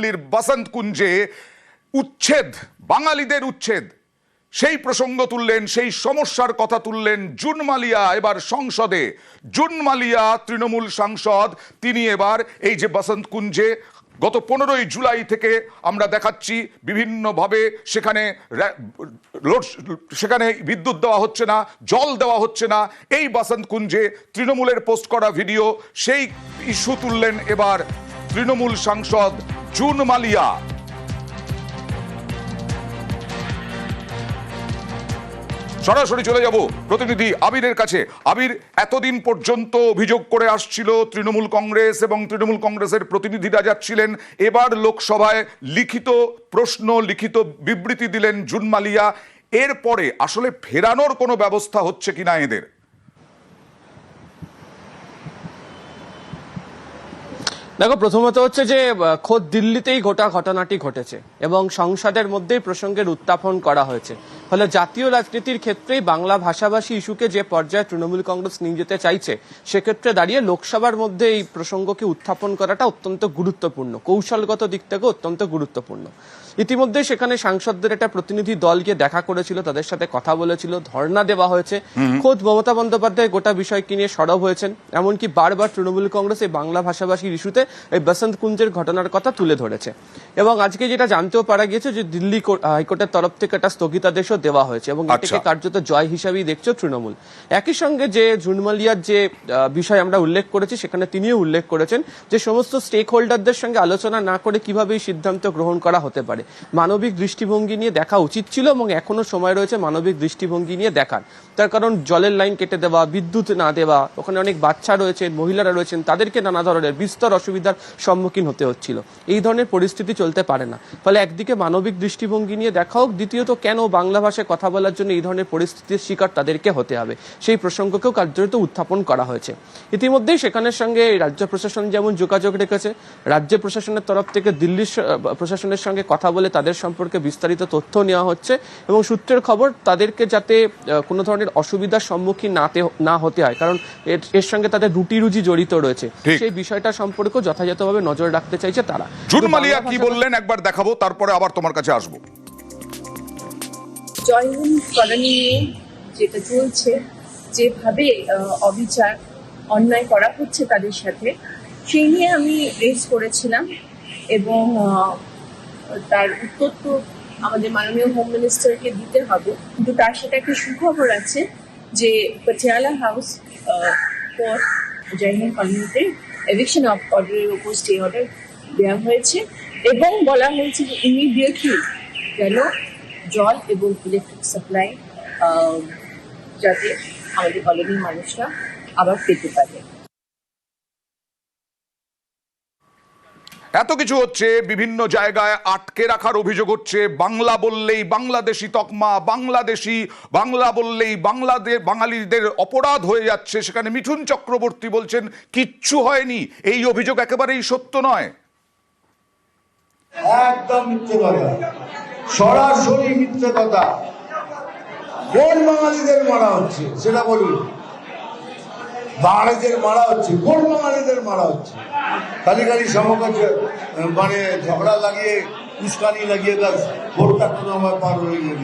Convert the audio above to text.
দিল্লির বসন্ত কুঞ্জে উচ্ছেদ, বাঙালিদের উচ্ছেদ। সেই প্রসঙ্গ তুললেন, সেই সমস্যার কথা তুললেন জুন মালিয়া এবার সংসদে। জুন মালিয়া তৃণমূল সাংসদ, তিনি এবার এই যে বসন্ত কুঞ্জে গত পনেরোই জুলাই থেকে আমরা দেখাচ্ছি বিভিন্নভাবে সেখানে লোড, সেখানে বিদ্যুৎ দেওয়া হচ্ছে না, জল দেওয়া হচ্ছে না। এই বাসন্ত কুঞ্জে তৃণমূলের পোস্ট করা ভিডিও, সেই ইস্যু তুললেন এবার তৃণমূল সাংসদ জুন মালিয়া। সরাসরি চলে যাব প্রতিনিধি আবিরের কাছে। আবির, এতদিন পর্যন্ত অভিযোগ করে আসছিল তৃণমূল কংগ্রেস এবং তৃণমূল কংগ্রেসের প্রতিনিধিরা যাচ্ছিলেন। এবার লোকসভায় লিখিত প্রশ্ন, লিখিত বিবৃতি দিলেন জুন মালিয়া। এরপরে আসলে ফেরানোর কোনো ব্যবস্থা হচ্ছে কিনা এদের? দেখো, প্রথমত হচ্ছে যে খোদ দিল্লিতেই গোটা ঘটনাটি ঘটেছে এবং সংসদের মধ্যেই প্রসঙ্গের উত্থাপন করা হয়েছে। ফলে জাতীয় রাজনীতির ক্ষেত্রেই বাংলা ভাষাভাষী ইস্যুকে যে পর্যায়ে তৃণমূল কংগ্রেস নিয়ে যেতে চাইছে সেক্ষেত্রে দাঁড়িয়ে লোকসভার মধ্যে এই প্রসঙ্গকে উত্থাপন করাটা অত্যন্ত গুরুত্বপূর্ণ। কৌশলগত দিক থেকে অত্যন্ত গুরুত্বপূর্ণ। ইতিমধ্যে সেখানে সাংসদদের একটা প্রতিনিধি দল গিয়ে দেখা করেছিল তাদের সাথে কথা বলেছিল ধর্ণা দেওয়া হয়েছে। খোদ মমতা বন্দ্যোপাধ্যায় গোটা বিষয়কে নিয়ে সরব হয়েছেন এমনকি বারবার তৃণমূল কংগ্রেস এই বাংলা ভাষাভাষীর ইস্যুতে এই বসন্ত কুঞ্জের ঘটনার কথা তুলে ধরেছে। এবং আজকে যেটা জানতেও পারা গিয়েছে যে দিল্লি হাইকোর্টের তরফ থেকে একটা স্থগিতাদেশও দেওয়া হয়েছে এবং এটাকে আচ্ছা। কার্যত জয় হিসাবেই দেখছ তৃণমূল। একই সঙ্গে যে জুনমালিয়ার যে বিষয় আমরা উল্লেখ করেছি সেখানে তিনিও উল্লেখ করেছেন যে সমস্ত স্টেক হোল্ডারদের সঙ্গে আলোচনা না করে কীভাবে এই সিদ্ধান্ত গ্রহণ করা হতে পারে। মানবিক দৃষ্টিভঙ্গি নিয়ে দেখা উচিত ছিল এবং এখনও সময় রয়েছে মানবিক দৃষ্টিভঙ্গি নিয়ে দেখার। তার কারণ জলের লাইন কেটে দেওয়া বিদ্যুৎ না দেওয়া ওখানে অনেক বাচ্চা রয়েছেন মহিলারা রয়েছেন তাদেরকে নানা ধরনের বিস্তর অসুবিধার সম্মুখীন হতে হচ্ছিল। এই ধরনের পরিস্থিতি চলতে পারে না। ফলে একদিকে মানবিক দৃষ্টিভঙ্গি নিয়ে দেখা হোক দ্বিতীয়ত কেন বাংলা ভাষায় কথা বলার জন্য এই ধরনের পরিস্থিতির শিকার তাদেরকে হতে হবে। সেই প্রসঙ্গকেও কার্যত উত্থাপন করা হয়েছে। ইতিমধ্যেই সেখানের সঙ্গে রাজ্য প্রশাসন যেমন যোগাযোগ রেখেছে রাজ্য প্রশাসনের তরফ থেকে দিল্লির প্রশাসনের সঙ্গে কথা বলে তাদের সম্পর্কে বিস্তারিত তথ্য নেওয়া হচ্ছে এবং সূত্রের খবর তাদেরকে যাতে কোনো ধরনের অসুবিধার সম্মুখীন নাতে না হতে হয়। কারণ এর সঙ্গে তাদের রুটি রুজি জড়িত রয়েছে। সেই বিষয়টা সম্পর্কেও যথাযথভাবে নজর রাখতে চাইছে তারা। জুন মালিয়া কি বললেন? একবার দেখাবো তারপরে আবার তোমার কাছে আসব। জয়হিন্দ কলোনি নিয়ে যেটা চলছে, যেভাবে অবিচার, অন্যায় করা হচ্ছে তাদের সাথে, সেই নিয়ে আমি রেজ করেছিলাম এবং তার উত্তর তো আমাদের মাননীয় হোম মিনিস্টারকে দিতে হবে। কিন্তু তার সাথে একটা সুখবর আছে যে পটিয়ালা হাউস ফর জয়হিন্দ কলোনিতে এভিকশন অর্ডারের উপর স্টে অর্ডার দেওয়া হয়েছে এবং বলা হয়েছে যে ইমিডিয়েটলি যেন জল এবং ইলেকট্রিক সাপ্লাই যাতে আমাদের কলোনির মানুষরা আবার পেতে পারে। এত কিছু হচ্ছে বিভিন্ন জায়গায় আটকে রাখার অভিযোগ হচ্ছে বাংলা বললেই বাংলাদেশি তকমা বাংলাদেশি বাংলা বললেই বাংলাদেশ বাঙালিদের অপরাধ হয়ে যাচ্ছে সেখানে মিঠুন চক্রবর্তী বলছেন কিচ্ছু হয়নি এই অভিযোগ একেবারেই সত্য নয়। একদম মিথ্যে কথা। সরাসরি মিথ্যে কথা কোন বাঙালিদের মারা হচ্ছে, সেটা বলুন। বাঙালিদের মারা হচ্ছে, কোন বাঙালিদের মারা হচ্ছে? খালি খালি সমকাছে মানে ঝগড়া লাগিয়ে, উস্কানি লাগিয়ে তার ভোটটা কোনো আমার পার হয়ে গেল।